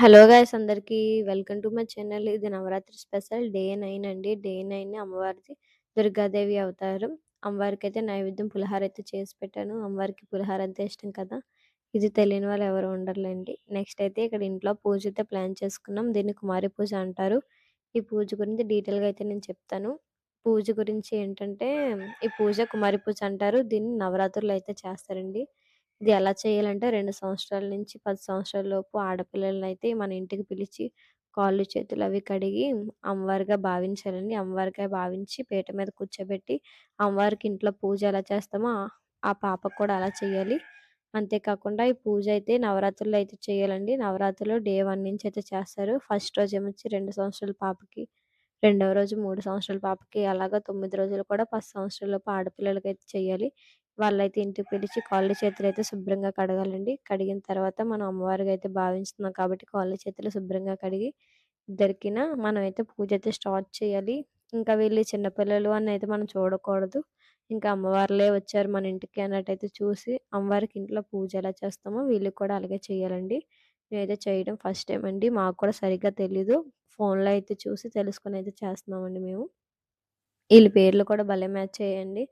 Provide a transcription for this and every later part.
Hello guys అందరికీ welcome to my channel. ఇది Navratri special day nine అండి. డే నైన్ అమ్మవారిది దుర్గాదేవి అవతారం. అమ్మవారికి అయితే నైవేద్యం పులిహార అయితే చేసి పెట్టాను. అమ్మవారికి పులిహార అంతే ఇష్టం కదా. ఇది తెలియని వాళ్ళు ఎవరు ఉండర్లేండి. నెక్స్ట్ అయితే ఇక్కడ ఇంట్లో పూజ అయితే ప్లాన్ చేసుకున్నాం. దీన్ని కుమారి పూజ అంటారు. ఈ పూజ గురించి డీటెయిల్గా అయితే నేను చెప్తాను. పూజ గురించి ఏంటంటే ఈ పూజ కుమారి పూజ అంటారు. దీన్ని నవరాత్రులు అయితే చేస్తారండి. ఇది ఎలా చేయాలంటే రెండు సంవత్సరాల నుంచి పది సంవత్సరాల లోపు ఆడపిల్లలని అయితే మన ఇంటికి పిలిచి కాళ్ళు చేతులు అవి కడిగి అమ్మవారిగా భావించాలండి. అమ్మవారిగా భావించి పీట మీద కూర్చోబెట్టి అమ్మవారికి ఇంట్లో పూజ ఎలా చేస్తామో ఆ- పాపకు కూడా అలా చేయాలి. అంతేకాకుండా ఈ పూజ అయితే నవరాత్రులు అయితే చేయాలండి. నవరాత్రులు డే వన్ నుంచి అయితే చేస్తారు. ఫస్ట్ రోజు ఏమొచ్చి రెండు సంవత్సరాల పాపకి రెండవ రోజు మూడు సంవత్సరాల పాపకి అలాగా తొమ్మిది రోజులు కూడా పది సంవత్సరాల లోపు ఆడపిల్లలకి అయితే చేయాలి. వాళ్ళైతే ఇంటికి పిలిచి కాళ్ళు చేతులు అయితే శుభ్రంగా కడగాలండి. కడిగిన తర్వాత మనం అమ్మవారికి అయితే భావిస్తున్నాం కాబట్టి కాళ్ళు చేతులు శుభ్రంగా కడిగి ఇద్దరికిన మనం అయితే పూజ అయితే స్టార్ట్ చేయాలి. ఇంకా వీళ్ళు చిన్నపిల్లలు అని అయితే మనం చూడకూడదు. ఇంకా అమ్మవార్లే వచ్చారు మన ఇంటికి అన్నట్టయితే చూసి అమ్మవారికి ఇంట్లో పూజ ఎలా చేస్తామో వీళ్ళకి కూడా అలాగే చేయాలండి. నేనైతే చేయడం ఫస్ట్ టైం అండి. మాకు కూడా సరిగ్గా తెలీదు. ఫోన్లో అయితే చూసి తెలుసుకొని అయితే చేస్తున్నామండి మేము. వీళ్ళ పేర్లు కూడా భలే మ్యాచ్ చేయండి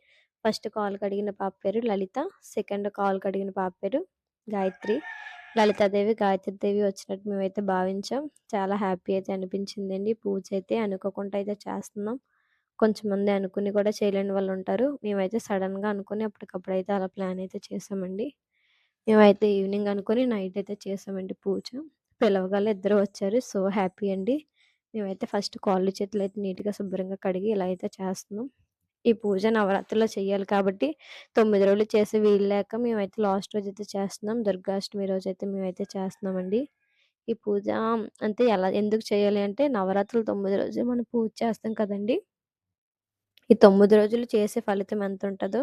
ఫస్ట్ కాల్ కడిగిన పాప పేరు లలిత సెకండ్ కాల్ కడిగిన పాప పేరు గాయత్రి. లలితాదేవి గాయత్రిదేవి వచ్చినట్టు మేమైతే భావించాం. చాలా హ్యాపీ అయితే అనిపించిందండి. పూజ అయితే అనుకోకుండా అయితే చేస్తున్నాం. కొంచెం మంది అనుకుని కూడా చేయలేని వాళ్ళు ఉంటారు. మేమైతే సడన్గా అనుకుని అప్పటికప్పుడు అయితే అలా ప్లాన్ అయితే చేసామండి. మేమైతే ఈవినింగ్ అనుకుని నైట్ అయితే చేసామండి పూజ. పిలవగానే ఇద్దరు వచ్చారు. సో హ్యాపీ అండి. మేమైతే ఫస్ట్ కాళ్ళు చేతులు అయితే నీట్గా శుభ్రంగా కడిగి ఇలా అయితే చేస్తున్నాం. ఈ పూజ నవరాత్రిలో చేయాలి కాబట్టి తొమ్మిది రోజులు చేసి వీలు లేక మేమైతే లాస్ట్ రోజు అయితే చేస్తున్నాం. దుర్గాష్టమి రోజు అయితే మేమైతే చేస్తున్నామండి. ఈ పూజ అంటే ఎలా ఎందుకు చేయాలి అంటే నవరాత్రులు తొమ్మిది రోజులు మనం పూజ చేస్తాం కదండి. ఈ తొమ్మిది రోజులు చేసే ఫలితం ఎంత ఉంటుందో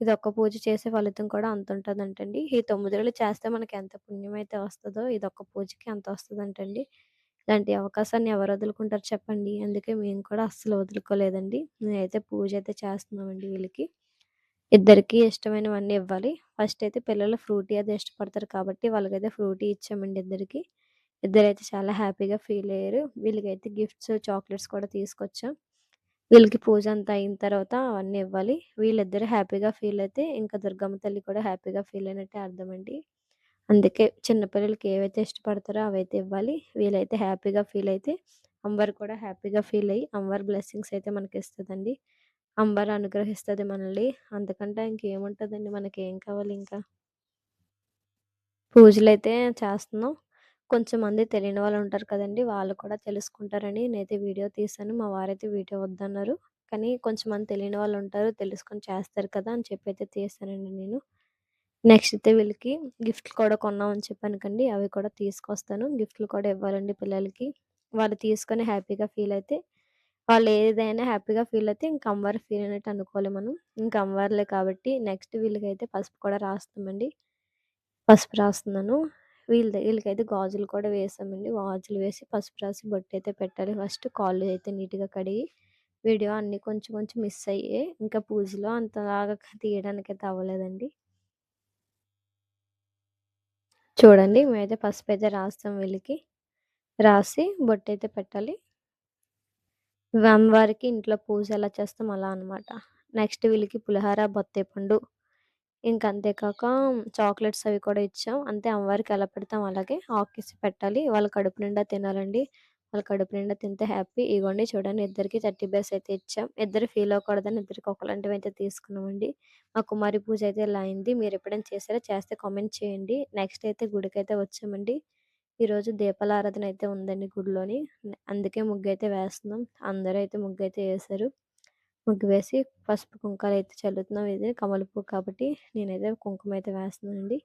ఇది ఒక్క పూజ చేసే ఫలితం కూడా అంత ఉంటుందంటండి. ఈ తొమ్మిది రోజులు చేస్తే మనకి ఎంత పుణ్యం అయితే వస్తుందో ఇది ఒక్క పూజకి అంత వస్తుందంటండి. ఇలాంటి అవకాశాన్ని ఎవరు వదులుకుంటారు చెప్పండి. అందుకే మేము కూడా అస్సలు వదులుకోలేదండి. మేమైతే పూజ అయితే చేస్తున్నామండి వీళ్ళకి. ఇద్దరికి ఇష్టమైనవన్నీ ఇవ్వాలి. ఫస్ట్ అయితే పిల్లలు ఫ్రూటీ అది ఇష్టపడతారు కాబట్టి వాళ్ళకైతే ఫ్రూటీ ఇచ్చామండి ఇద్దరికి. ఇద్దరైతే చాలా హ్యాపీగా ఫీల్ అయ్యారు. వీళ్ళకైతే గిఫ్ట్స్ చాక్లెట్స్ కూడా తీసుకొచ్చాం. వీళ్ళకి పూజ అంతా అయిన తర్వాత అవన్నీ ఇవ్వాలి. వీళ్ళిద్దరు హ్యాపీగా ఫీల్ అయితే ఇంకా దుర్గమ్మ తల్లి కూడా హ్యాపీగా ఫీల్ అయినట్టే అర్థమండి. అందుకే చిన్నపిల్లలకి ఏవైతే ఇష్టపడతారో అవైతే ఇవ్వాలి. వీలైతే హ్యాపీగా ఫీల్ అయితే అంబర్ కూడా హ్యాపీగా ఫీల్ అయ్యి అంబర్ బ్లెస్సింగ్స్ అయితే మనకి ఇస్తుందండి అంబర్ అనుగ్రహిస్తుంది మనల్ని. అందుకంటే ఇంకేముంటుందండి? మనకి ఏం కావాలి ఇంకా? పూజలు అయితే చేస్తున్నాం. కొంచెం మంది తెలియని వాళ్ళు ఉంటారు కదండి వాళ్ళు కూడా తెలుసుకుంటారని నేనైతే వీడియో తీసాను మా వారైతే వీడియో వద్దన్నారు. కానీ కొంచెం మంది తెలియని వాళ్ళు ఉంటారు తెలుసుకొని చేస్తారు కదా అని చెప్పి అయితే తీసానండి నేను. నెక్స్ట్ అయితే వీళ్ళకి గిఫ్ట్లు కూడా కొన్నామని చెప్పాను కండి. అవి కూడా తీసుకొస్తాను. గిఫ్ట్లు కూడా ఇవ్వాలండి పిల్లలకి. వాళ్ళు తీసుకొని హ్యాపీగా ఫీల్ అయితే వాళ్ళు ఏదైనా హ్యాపీగా ఫీల్ అయితే ఇంక అమ్మవారు ఫీల్ అయినట్టు అనుకోవాలి మనం. ఇంకా అమ్మవారులే కాబట్టి నెక్స్ట్ వీళ్ళకైతే పసుపు కూడా రాస్తామండి. పసుపు రాస్తున్నాను. వీళ్ళ వీళ్ళకైతే గాజులు కూడా వేసామండి. గాజులు వేసి పసుపు రాసి బొట్టు అయితే పెట్టాలి. ఫస్ట్ కాళ్ళు అయితే నీట్గా కడిగి వీడియో అన్నీ కొంచెం కొంచెం మిస్ అయ్యాయి ఇంకా పూజలో అంతలాగా తీయడానికి అయితే అవ్వలేదండి. చూడండి. మేమైతే పసుపు అయితే రాస్తాం వీళ్ళకి. రాసి బొట్టు అయితే పెట్టాలి. అమ్మవారికి ఇంట్లో పూజ ఎలా చేస్తాం అలా అనమాట నెక్స్ట్ వీళ్ళకి పులిహార బొత్తేపండు ఇంకా అంతేకాక చాక్లెట్స్ అవి కూడా ఇచ్చాం. అంతే అమ్మవారికి ఎలా పెడతాం అలాగే ఆకేసి పెట్టాలి. వాళ్ళ కడుపు నిండా తినాలండి. వాళ్ళ కడుపు నిండా తింటే హ్యాపీ. ఇగోండి చూడండి ఇద్దరికి థర్టీ బేస్ అయితే ఇచ్చాం. ఇద్దరు ఫీల్ అవ్వకూడదని ఇద్దరికి ఒకలాంటివి అయితే తీసుకున్నామండి. మా కుమారి పూజ అయితే ఇలా అయింది. మీరు ఎప్పుడైనా చేసారో చేస్తే కామెంట్ చేయండి. నెక్స్ట్ అయితే గుడికి అయితే వచ్చామండి ఈరోజు దీపాలారాధన అయితే ఉందండి గుడిలోని. అందుకే ముగ్గు అయితే వేస్తున్నాం. అందరూ అయితే ముగ్గు అయితే వేశారు. ముగ్గు వేసి పసుపు కుంకాలు అయితే చల్లుతున్నాం. ఇది కమల పువ్వు కాబట్టి నేనైతే కుంకుమ అయితే వేస్తున్నానండి.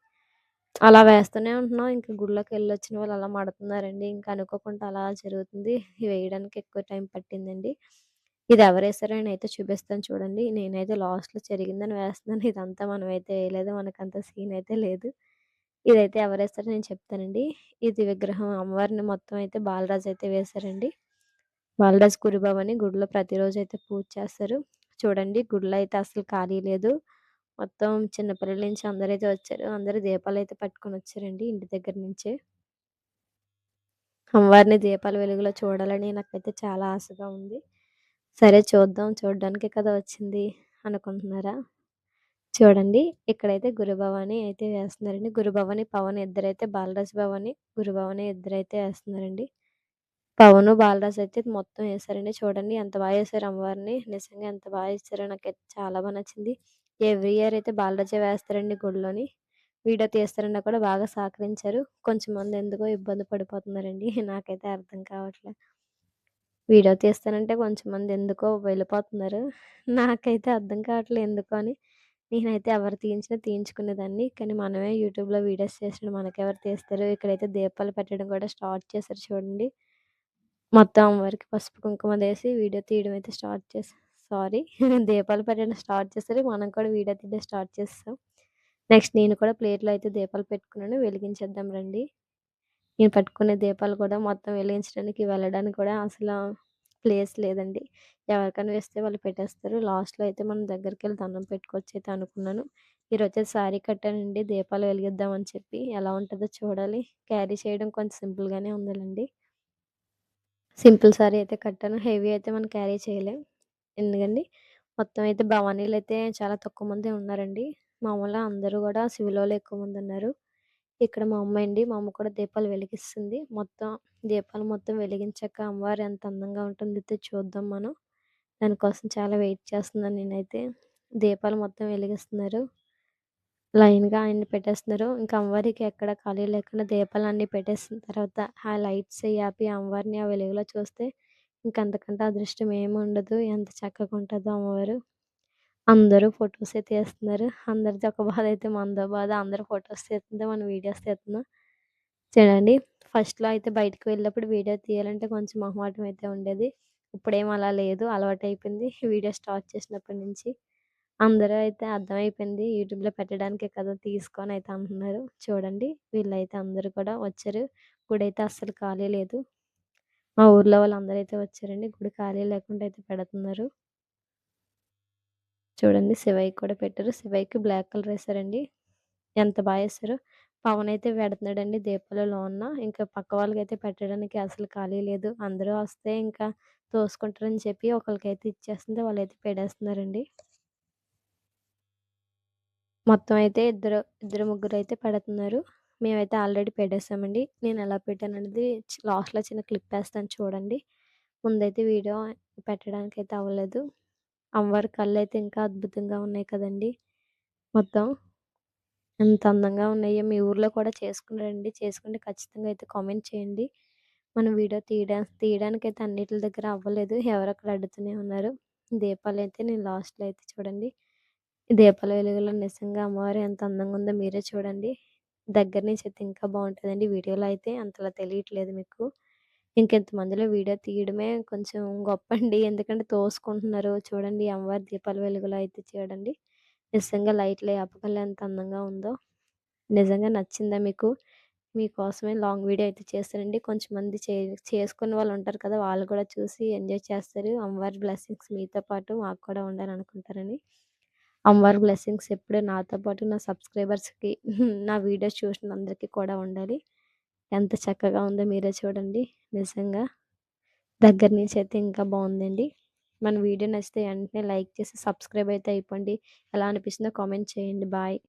అలా వేస్తూనే ఉంటున్నాం. ఇంకా గుడిలోకి వెళ్ళి వచ్చిన వాళ్ళు అలా మడుతున్నారండి. ఇంకా అనుకోకుండా అలా జరుగుతుంది. వేయడానికి ఎక్కువ టైం పట్టిందండి. ఇది ఎవరు వేసారో నేనైతే చూపిస్తాను చూడండి. నేనైతే లాస్ట్లో జరిగిందని వేస్తున్నాను. ఇదంతా మనం అయితే వేయలేదు. మనకంత సీన్ అయితే లేదు. ఇదైతే ఎవరు వేస్తారో నేను చెప్తానండి. ఇది విగ్రహం అమ్మవారిని మొత్తం అయితే బాలరాజు అయితే వేశారండి. బాలరాజు కురిబాబు అని గుడిలో ప్రతిరోజు అయితే పూజ చేస్తారు. చూడండి గుడిలో అయితే అసలు ఖాళీ లేదు. మొత్తం చిన్నపిల్లల నుంచి అందరైతే వచ్చారు అందరూ దీపాలు అయితే పట్టుకొని వచ్చారండి ఇంటి దగ్గర నుంచే అమ్మవారిని దీపాల వెలుగులో చూడాలని నాకైతే చాలా ఆశగా ఉంది. సరే చూద్దాం చూడడానికి కదా వచ్చింది అనుకుంటున్నారా? చూడండి ఇక్కడైతే గురుభవాని అయితే వేస్తున్నారండి. గురుభవాని, పవన్ ఇద్దరైతే బాలరాజు భవాని, గురుభవాని ఇద్దరైతే వేస్తున్నారండి. పవన్ బాలరాజు అయితే మొత్తం వేసారండి చూడండి ఎంత బాగా ఏసారో అమ్మవారిని. నిజంగా ఎంత బాగా ఏసారో నాకైతే చాలా బాగా నచ్చింది. ఎవ్రీ ఇయర్ అయితే బాలరాజే వేస్తారండి గుడిలోని. వీడియో తీస్తారన్నా కూడా బాగా సహకరించారు. కొంచెం మంది ఎందుకో ఇబ్బంది పడిపోతున్నారండి. నాకైతే అర్థం కావట్లే. వీడియో తీస్తానంటే కొంచెం మంది ఎందుకో వెళ్ళిపోతున్నారు. నాకైతే అర్థం కావట్లేదు ఎందుకో అని. నేనైతే ఎవరు తీయించినా తీయించుకునేదాన్ని. కానీ మనమే యూట్యూబ్‌లో వీడియోస్ చేసినప్పుడు మనకెవరు తీస్తారు. ఇక్కడైతే దీపాలు పెట్టడం కూడా స్టార్ట్ చేశారు చూడండి. మొత్తం అమ్మవారికి పసుపు, కుంకుమలేసి వీడియో తీయడం అయితే స్టార్ట్ చేశారు సారీ దీపాలు పెట్టడం స్టార్ట్ చేస్తే మనం కూడా వీడియో తీయడం స్టార్ట్ చేస్తాం నెక్స్ట్ నేను కూడా ప్లేట్‌లో అయితే దీపాలు పెట్టుకున్నాను. వెలిగించేద్దాం రండి. నేను పట్టుకునే దీపాలు కూడా మొత్తం వెలిగించడానికి, వెళ్ళడానికి కూడా అసలు ప్లేస్ లేదండి. ఎవరికైనా వేస్తే వాళ్ళు పెట్టేస్తారు. లాస్ట్‌లో అయితే మనం దగ్గరికి వెళ్ళి దండం పెట్టుకోవచ్చు అయితే అనుకున్నాను. ఈరోజు శారీ కట్టానండి దీపాలు వెలిగిద్దామని చెప్పి. ఎలా ఉంటుందో చూడాలి. క్యారీ చేయడం కొంచెం సింపుల్‌గానే ఉందండి సింపుల్ శారీ అయితే కట్టాను. హెవీ అయితే మనం క్యారీ చేయలేం. ఎందుకండి మొత్తం అయితే భవానీలు అయితే చాలా తక్కువ మందే ఉన్నారండి. మామూలుగా అందరూ కూడా సివిలోళ్ళే ఎక్కువ మంది ఉన్నారు ఇక్కడ మా అమ్మ అండి. మా అమ్మ కూడా దీపాలు వెలిగిస్తుంది. మొత్తం దీపాలు మొత్తం వెలిగించాక అమ్మవారు ఎంత అందంగా ఉంటుందో చూద్దాం మనం. దానికోసం చాలా వెయిట్ చేస్తున్నాను నేనైతే. దీపాలు మొత్తం వెలిగిస్తున్నారు. లైన్‌గా ఆయన్ని పెట్టేస్తున్నారు. ఇంకా అమ్మవారికి ఎక్కడ ఖాళీ లేకుండా దీపాలన్నీ పెట్టేసిన తర్వాత ఆ లైట్స్ ఆపి అమ్మవారిని ఆ వెలుగులో చూస్తే ఇంకంతకంటే అదృష్టం ఏముండదు. ఎంత చక్కగా ఉంటుందో అమ్మవారు. అందరూ ఫొటోస్ అయితే తీస్తున్నారు. అందరిది ఒక బాధ అయితే మనదో బాధ. అందరూ ఫొటోస్ తీస్తుంటే మనం వీడియోస్ తీస్తున్నాం. చూడండి ఫస్ట్‌లో అయితే బయటికి వెళ్ళినప్పుడు వీడియో తీయాలంటే కొంచెం మొహమాటం అయితే ఉండేది. ఇప్పుడేం అలా లేదు. అలవాటు అయిపోయింది వీడియో స్టార్ట్ చేసినప్పటి నుంచి. అందరూ అయితే అర్థమైపోయింది. యూట్యూబ్‌లో పెట్టడానికే కదా తీసుకొని అయితే అంటున్నారు. చూడండి వీళ్ళైతే అందరూ కూడా వచ్చారు. గుడైతే అస్సలు ఖాళీ లేదు. మా ఊర్లో వాళ్ళందరూ అయితే వచ్చారండి. గుడి ఖాళీ లేకుండా అయితే పెడుతున్నారు. చూడండి శివయ్య కూడా పెట్టారు. శివయ్యకి బ్లాక్ కలర్ వేశారండి ఎంత బాగా ఏసారో. పవన్ అయితే పెడుతున్నాడండి దీపాలలో ఉన్న ఇంకా పక్క వాళ్ళకైతే పెట్టడానికి అసలు ఖాళీ లేదు. అందరూ వస్తే ఇంకా తోసుకుంటారని చెప్పి ఒకళ్ళకైతే ఇచ్చేస్తుంది వాళ్ళైతే పెడేస్తున్నారండి మొత్తం అయితే ఇద్దరు, ఇద్దరు ముగ్గురు అయితే పెడుతున్నారు. మేమైతే ఆల్రెడీ పెట్టేసామండి. నేను ఎలా పెట్టాను అనేది లాస్ట్‌లో చిన్న క్లిప్ వేస్తాను చూడండి. ముందైతే వీడియో పెట్టడానికి అయితే అవ్వలేదు. అమ్మవారి కళ్ళు అయితే ఇంకా అద్భుతంగా ఉన్నాయి కదండి మొత్తం. ఎంత అందంగా ఉన్నాయో మీ ఊర్లో కూడా చేసుకున్నారండి. చేసుకుంటే ఖచ్చితంగా అయితే కామెంట్ చేయండి. మనం వీడియో తీయడా అయితే అన్నిటి దగ్గర అవ్వలేదు. ఎవరొకరు అడుగుతూనే ఉన్నారు. దీపాలు అయితే నేను లాస్ట్‌లో అయితే చూడండి. దీపాల వెలుగులో నిజంగా అమ్మవారు ఎంత అందంగా ఉందో మీరే చూడండి. దగ్గర నుంచి అయితే ఇంకా బాగుంటుందండి వీడియోలో అయితే అంతలా తెలియట్లేదు మీకు. ఇంకెంతమందిలో వీడియో తీయడమే కొంచెం గొప్ప అండి ఎందుకంటే తోసుకుంటున్నారు. చూడండి అమ్మవారి దీపాల వెలుగులో అయితే చూడండి. నిజంగా లైట్లు ఆపగల ఎంత అందంగా ఉందో. నిజంగా నచ్చిందా మీకు? మీకోసమే లాంగ్ వీడియో అయితే చేస్తారండి కొంచెం మంది చే చేసుకున్న వాళ్ళు ఉంటారు కదా! వాళ్ళు కూడా చూసి ఎంజాయ్ చేస్తారు. అమ్మవారి బ్లెస్సింగ్స్ మీతో పాటు మాకు కూడా ఉండాలనుకుంటారని. అమ్మవారి బ్లెస్సింగ్స్ ఎప్పుడూ నాతో పాటు నా సబ్స్క్రైబర్స్‌కి నా వీడియోస్ చూసిన అందరికీ కూడా ఉండాలి. ఎంత చక్కగా ఉందో మీరే చూడండి. నిజంగా. దగ్గర నుంచి అయితే ఇంకా బావుందండి. మన వీడియో నచ్చితే వెంటనే లైక్ చేసి సబ్స్క్రైబ్ అయితే అయిపోండి. ఎలా అనిపిస్తుందో కామెంట్ చేయండి. బాయ్.